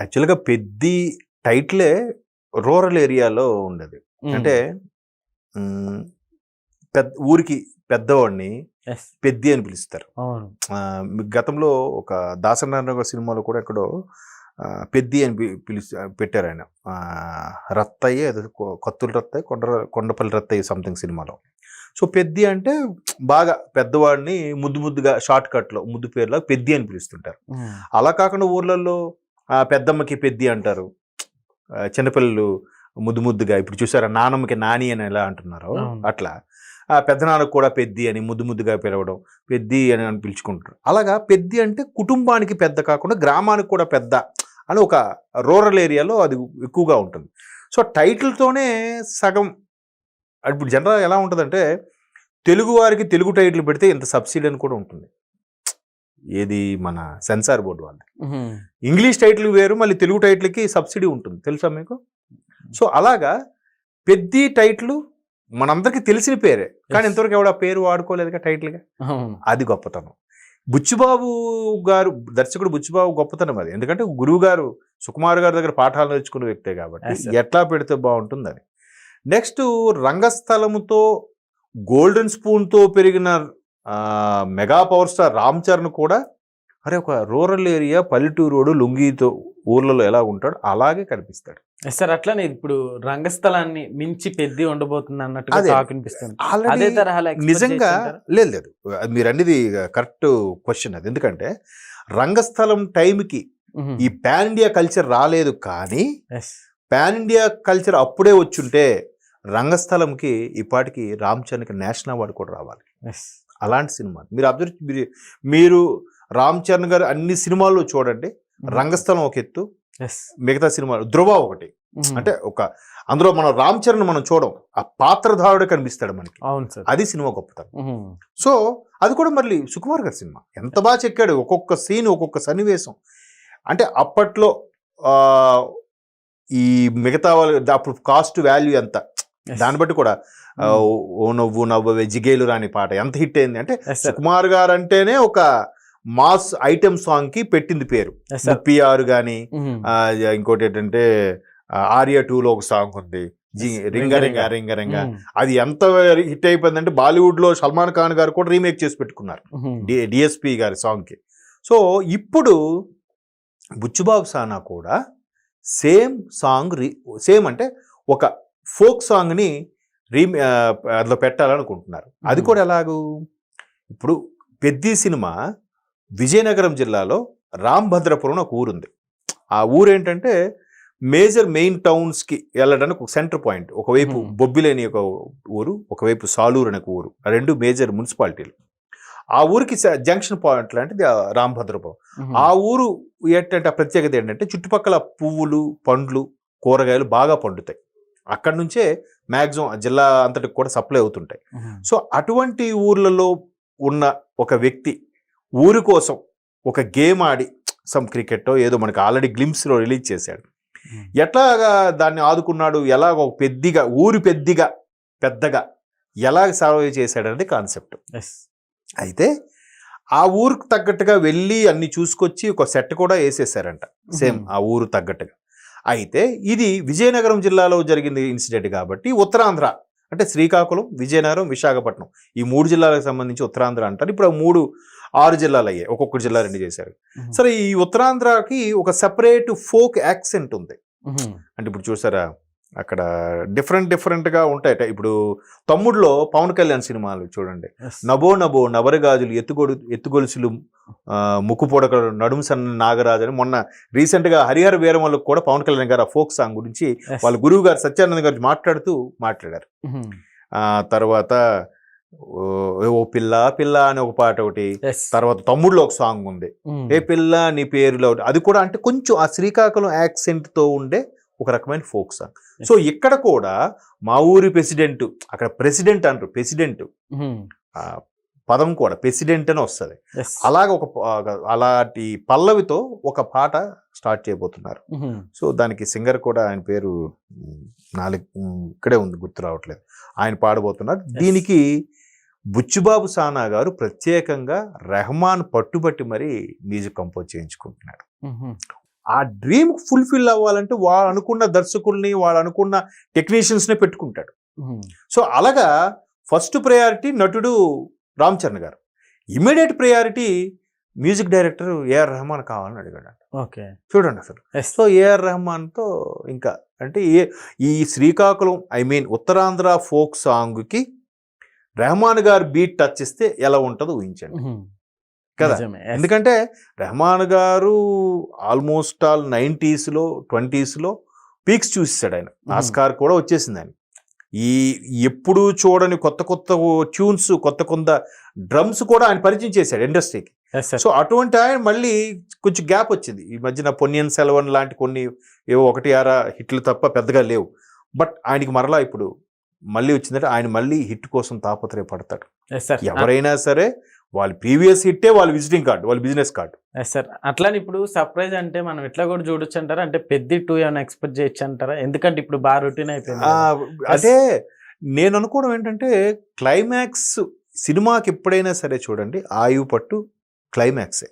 యాక్చువల్గా పెద్ది టైటిలే రూరల్ ఏరియాలో ఉండేది. అంటే పెద్ద ఊరికి పెద్దవాడిని. పెద్ది అని పిలుస్తారు గతంలో ఒక దాసనారాయణ సినిమాలో కూడా ఎక్కడో పెద్ది అని పిలిచి పెట్టారు ఆయన రత్తయ్య కొత్తుల రత్తయ్య కొండ కొండపల్లి రత్తయ్య సంథింగ్ సినిమాలో సో పెద్ది అంటే బాగా పెద్దవాడిని ముద్దు ముద్దుగా షార్ట్ కట్లో ముద్దు పేరులో పెద్ది అని పిలుస్తుంటారు. అలా కాకుండా ఊర్లలో పెద్దమ్మకి పెద్ది అంటారు. చిన్నపిల్లలు ముద్దు ముద్దుగా ఇప్పుడు చూసారా నానమ్మకి నాని అని ఎలా అంటున్నారో. అట్లా. ఆ పెద్దనాన్నకు కూడా పెద్ది అని ముద్దు ముద్దుగా పిలవడం పెద్ది అని అని పిలుచుకుంటారు. అలాగా పెద్ది అంటే కుటుంబానికి పెద్ద కాకుండా గ్రామానికి కూడా పెద్ద అని ఒక రూరల్ ఏరియాలో అది ఎక్కువగా ఉంటుంది. సో టైటిల్తోనే సగం ఇప్పుడు జనరల్ ఎలా ఉంటుందంటే తెలుగు వారికి తెలుగు టైటిల్ పెడితే ఇంత సబ్సిడీ అని కూడా ఉంటుంది. ఏది మన సెన్సార్ బోర్డు వాళ్ళు ఉమ్. ఇంగ్లీష్ టైటిల్ వేరు మళ్ళీ తెలుగు టైటిల్కి సబ్సిడీ ఉంటుంది. తెలుసా మీకు? సో అలాగా పెద్ద టైటిల్ మనందరికీ తెలిసిన పేరే కానీ. ఇంతవరకు ఎవడ పేరు వాడుకోలేదుగా టైటిల్గా? అది గొప్పతనం. బుచ్చిబాబు గారు దర్శకుడు బుచ్చిబాబు గొప్పతనం అది. ఎందుకంటే గురువు గారు సుకుమార్ గారి దగ్గర పాఠాలు నేర్చుకున్న వ్యక్తే కాబట్టి. ఎట్లా పెడితే బాగుంటుంది అని నెక్స్ట్ రంగస్థలముతో గోల్డెన్ స్పూన్తో పెరిగిన mega power star Ram Charan కూడా అరే ఒక రూరల్ ఏరియా పల్లెటూరోడు లుంగితో ఊర్లలో ఎలా ఉంటాడు అలాగే కనిపిస్తాడు సార్ అట్లానే ఇప్పుడు రంగస్థలాన్ని మించి పెద్ది ఉండబోతుంది అదే. తరహాలో expect నిజంగా? లేదు లేదు మీరు అన్నిది కరెక్ట్ క్వశ్చన్ అది ఎందుకంటే రంగస్థలం టైంకి. ఈ పాన్ ఇండియా కల్చర్ రాలేదు కానీ. పాన్ ఇండియా కల్చర్ అప్పుడే వచ్చుంటే రంగస్థలంకి ఇప్పటికి రామ్ చరణ్కి నేషనల్ అవార్డు కూడా రావాలి. అలాంటి సినిమా. మీరు అబ్జర్వ్ మీరు మీరు రామ్ చరణ్ గారు అన్ని సినిమాల్లో చూడండి. రంగస్థలం ఒక ఎత్తు. మిగతా సినిమాలు ధృవ ఒకటి. అంటే ఒక అందులో మనం రామ్ చరణ్ మనం చూడం. ఆ పాత్రధారుడే కనిపిస్తాడు మనకి. అది సినిమా గొప్పతనం. సో అది కూడా మళ్ళీ సుకుమార్ గారి సినిమా. ఎంత బాగా చెక్కాడు. ఒక్కొక్క సీన్ ఒక్కొక్క సన్నివేశం. అంటే అప్పట్లో ఈ మిగతా వాళ్ళు అప్పుడు కాస్ట్ వాల్యూ ఎంత. దాన్ని బట్టి కూడా ఓ నవ్వు నవ్వవే జిగేలు రాని పాట ఎంత హిట్ అయింది అంటే. సుకుమార్ గారు అంటేనే ఒక మాస్ ఐటెం సాంగ్కి పెట్టింది పేరు Yes, sir. ముప్పి ఆరు కానీ ఉహుం. ఇంకోటి ఏంటంటే ఆర్య టూలో ఒక సాంగ్ ఉంది. రింగ రింగ రింగ రింగ. అది ఎంత హిట్ అయిపోయిందంటే బాలీవుడ్లో సల్మాన్ ఖాన్ గారు కూడా రీమేక్ చేసి పెట్టుకున్నారు డిఎస్పి గారి సాంగ్కి సో ఇప్పుడు బుచ్చుబాబు సానా కూడా సేమ్ సాంగ్ రీ సేమ్ అంటే ఒక ఫోక్ సాంగ్ని రీ అందులో పెట్టాలనుకుంటున్నారు అది. కూడా ఎలాగూ ఇప్పుడు పెద్ది సినిమా విజయనగరం జిల్లాలో రాంభద్రపురం ఒక ఊరుంది ఆ ఊరు ఏంటంటే మేజర్ మెయిన్ టౌన్స్కి వెళ్ళడానికి ఒక సెంటర్ పాయింట్ ఒకవైపు. బొబ్బిలేని ఒక ఊరు ఒకవైపు సాలూరు అనే ఊరు ఆ రెండు మేజర్ మున్సిపాలిటీలు ఆ ఊరికి జంక్షన్ పాయింట్ లాంటిది రాంభద్రపురం. ఆ ఊరు ఏంటంటే ఆ ప్రత్యేకత ఏంటంటే చుట్టుపక్కల పువ్వులు పండ్లు కూరగాయలు బాగా పండుతాయి అక్కడి నుంచే మ్యాక్సిమం జిల్లా అంతటికి కూడా సప్లై అవుతుంటాయి. సో అటువంటి ఊర్లలో ఉన్న ఒక వ్యక్తి ఊరి కోసం ఒక గేమ్ ఆడి సమ్ క్రికెట్ ఏదో మనకి ఆల్రెడీ గ్లిమ్స్లో రిలీజ్ చేశాడు. ఎట్లాగా దాన్ని ఆదుకున్నాడు ఎలాగ ఒక పెద్దిగా ఊరి పెద్దిగా పెద్దగా ఎలాగ సర్వైవ్ చేశాడనేది కాన్సెప్ట్. అయితే ఆ ఊరికి తగ్గట్టుగా వెళ్ళి అన్ని చూసుకొచ్చి ఒక సెట్ కూడా వేసేసారంట సేమ్. ఆ ఊరు తగ్గట్టుగా అయితే ఇది విజయనగరం జిల్లాలో జరిగింది ఇన్సిడెంట్ కాబట్టి ఉత్తరాంధ్ర అంటే శ్రీకాకుళం విజయనగరం విశాఖపట్నం ఈ మూడు జిల్లాలకు సంబంధించి ఉత్తరాంధ్ర అంటారు ఇప్పుడు మూడు ఆరు జిల్లాలు అయ్యాయి ఒక్కొక్క జిల్లా రెండు చేశారు. సరే ఈ ఉత్తరాంధ్రకి ఒక సెపరేట్ ఫోక్ యాక్సెంట్ ఉంది. అంటే ఇప్పుడు చూసారా అక్కడ డిఫరెంట్ డిఫరెంట్గా ఉంటాయట ఇప్పుడు తమ్ముడులో పవన్ కళ్యాణ్ సినిమాలు చూడండి. నభో నభో నవరగాజులు ఎత్తుగొడు ఎత్తుగొలుసులు ఆ, ముక్కు పొడకలు నడుము సన్న నాగరాజు అని మొన్న రీసెంట్గా హరిహర వీరమలకు కూడా పవన్ కళ్యాణ్ గారు ఆ ఫోక్ సాంగ్ గురించి. వాళ్ళ గురువు గారు సత్యానంద గారు మాట్లాడుతూ మాట్లాడారు తర్వాత ఓ పిల్ల పిల్ల అని ఒక పాట ఒకటి. తర్వాత తమ్ముడులో ఒక సాంగ్ ఉంది. ఏ పిల్ల నీ పేరులో. అది కూడా అంటే కొంచెం ఆ శ్రీకాకుళం యాక్సెంట్తో ఉండే ఒక రకమైన ఫోక్ సాంగ్. సో ఇక్కడ కూడా మా ఊరి ప్రెసిడెంట్ అక్కడ ప్రెసిడెంట్ అంటారు ప్రెసిడెంట్. పదం కూడా ప్రెసిడెంట్ అని వస్తుంది. అలాగ ఒక అలాంటి పల్లవితో ఒక పాట స్టార్ట్ చేయబోతున్నారు. సో దానికి సింగర్ కూడా ఆయన పేరు నాలుగు ఇక్కడే ఉంది గుర్తు రావట్లేదు. ఆయన పాడబోతున్నారు. దీనికి బుచ్చుబాబు సానా గారు ప్రత్యేకంగా రెహమాన్ పట్టుబట్టి మరీ మ్యూజిక్ కంపోజ్ చేయించుకుంటున్నాడు. ఆ డ్రీమ్ ఫుల్ఫిల్ అవ్వాలంటే వాడు అనుకున్న దర్శకుల్ని వాడు అనుకున్న టెక్నీషియన్స్నే పెట్టుకుంటాడు. సో అలాగా ఫస్ట్ ప్రయారిటీ నటుడు Ram Charan garu. Immediate priority music director A R Rahman కావాలని అడిగాడు ఓకే. చూడండి అసలు. సో ఏఆర్ రెహమాన్తో ఇంకా అంటే ఏ ఈ Srikakulam I mean Uttarandhra folk సాంగ్కి రెహమాన్ గారు బీట్ టచ్ ఇస్తే ఎలా ఉంటుందో ఊహించండి. కదా. ఎందుకంటే రెహమాన్ గారు ఆల్మోస్ట్ ఆల్ నైంటీస్లో ట్వంటీస్లో పీక్స్ చూసాడు ఆయన. ఆస్కార్ కూడా వచ్చేసింది ఆయన ఈ ఎప్పుడు చూడని కొత్త కొత్త ట్యూన్స్ కొత్త కొత్త డ్రమ్స్ కూడా ఆయన పరిచయం చేశాడు ఇండస్ట్రీకి. సో అటువంటి ఆయన మళ్ళీ కొంచెం గ్యాప్ వచ్చింది ఈ మధ్యన పొన్నియన్ సెలవన్ లాంటి కొన్ని ఏవో ఒకటి ఆరా హిట్లు తప్ప పెద్దగా లేవు బట్ ఆయనకి మరలా ఇప్పుడు మళ్ళీ వచ్చిందంటే ఆయన మళ్ళీ హిట్ కోసం తాపత్రయపడతాడు. ఎవరైనా సరే వాళ్ళ ప్రీవియస్ హిట్టే వాళ్ళ విజిటింగ్ కార్డు వాళ్ళ బిజినెస్ కార్డు. సార్ అట్లానే ఇప్పుడు సర్ప్రైజ్ అంటే మనం ఎట్లా కూడా చూడొచ్చు అంటారా? అంటే పెద్ద టూ ఏమైనా ఎక్స్పెక్ట్ చేయొచ్చు అంటారా? ఎందుకంటే ఇప్పుడు బాగా రొటీన్ అయిపోయింది. అదే నేను అనుకోవడం ఏంటంటే క్లైమాక్స్ సినిమాకి ఎప్పుడైనా సరే చూడండి ఆయువు పట్టు క్లైమాక్సే.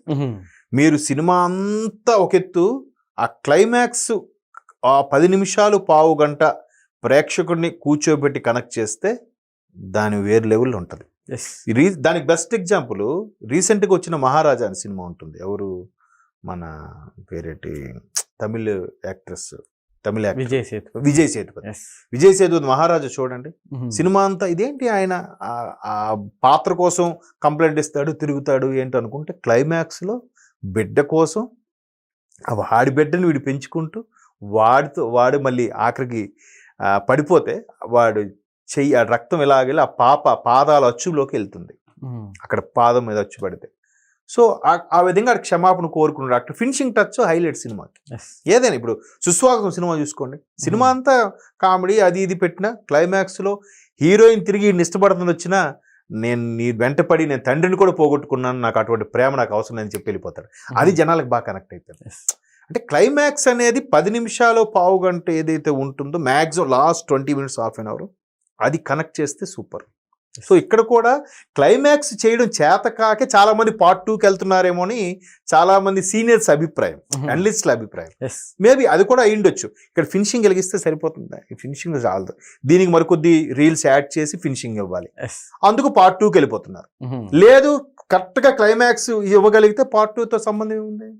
మీరు సినిమా అంతా ఒక ఎత్తు ఆ క్లైమాక్స్ ఆ పది నిమిషాలు పావు గంట ప్రేక్షకుడిని కూర్చోబెట్టి కనెక్ట్ చేస్తే దాని వేరు లెవెల్ ఉంటుంది. రీ దానికి బెస్ట్ ఎగ్జాంపుల్ రీసెంట్గా వచ్చిన మహారాజా అని సినిమా ఉంటుంది. ఎవరు? మన పేరేటి? తమిళ్ యాక్ట్రెస్ తమిళ విజయ్ సేతు. విజయ్ సేతుపతి విజయ్ సేతుపతి మహారాజా చూడండి. సినిమా అంతా ఇదేంటి ఆయన? ఆ- పాత్ర కోసం కంప్లైంట్ ఇస్తాడు తిరుగుతాడు ఏంటి అనుకుంటే క్లైమాక్స్లో బిడ్డ కోసం వాడి బిడ్డని వీడు పెంచుకుంటూ వాడితో వాడు మళ్ళీ ఆఖరికి పడిపోతే వాడు చెయ్యి ఆ రక్తం ఇలాగెళ్ళి ఆ పాప పాదాల అచ్చులోకి వెళ్తుంది. అక్కడ పాదం మీద అచ్చు పడితే. సో ఆ- విధంగా క్షమాపణ కోరుకున్నాడు అక్కడ ఫినిషింగ్ టచ్ హైలైట్ సినిమాకి. ఏదైనా ఇప్పుడు సుస్వాగతం సినిమా చూసుకోండి. సినిమా అంతా కామెడీ అది ఇది పెట్టిన క్లైమాక్స్లో హీరోయిన్ తిరిగి ఇష్టపడుతుంది వచ్చినా నేను నీ వెంటపడి నేను తండ్రిని కూడా పోగొట్టుకున్నాను నాకు అటువంటి ప్రేమ నాకు అవసరం లేదని చెప్పి వెళ్ళిపోతాడు. అది జనాలకు బాగా కనెక్ట్ అయిపోయింది. అంటే క్లైమాక్స్ అనేది పది నిమిషాలు పావు గంట ఏదైతే ఉంటుందో maximum last twenty minutes half an hour. అది కనెక్ట్ చేస్తే సూపర్ సో ఇక్కడ కూడా క్లైమాక్స్ చేయడం చేత కాకే చాలా మంది పార్ట్ టూకి వెళ్తున్నారేమో అని చాలా మంది సీనియర్స్ అభిప్రాయం అనలిస్ట్ల అభిప్రాయం. మేబీ అది కూడా అయ్యుండొచ్చు. ఇక్కడ ఫినిషింగ్ వెలిగిస్తే సరిపోతుంది. ఫినిషింగ్ చాలదు దీనికి మరికొద్ది రీల్స్ యాడ్ చేసి ఫినిషింగ్ ఇవ్వాలి. అందుకు పార్ట్ టూకి వెళ్ళిపోతున్నారు. లేదు కరెక్ట్గా క్లైమాక్స్ ఇవ్వగలిగితే పార్ట్ టూతో సంబంధం ఏముంది?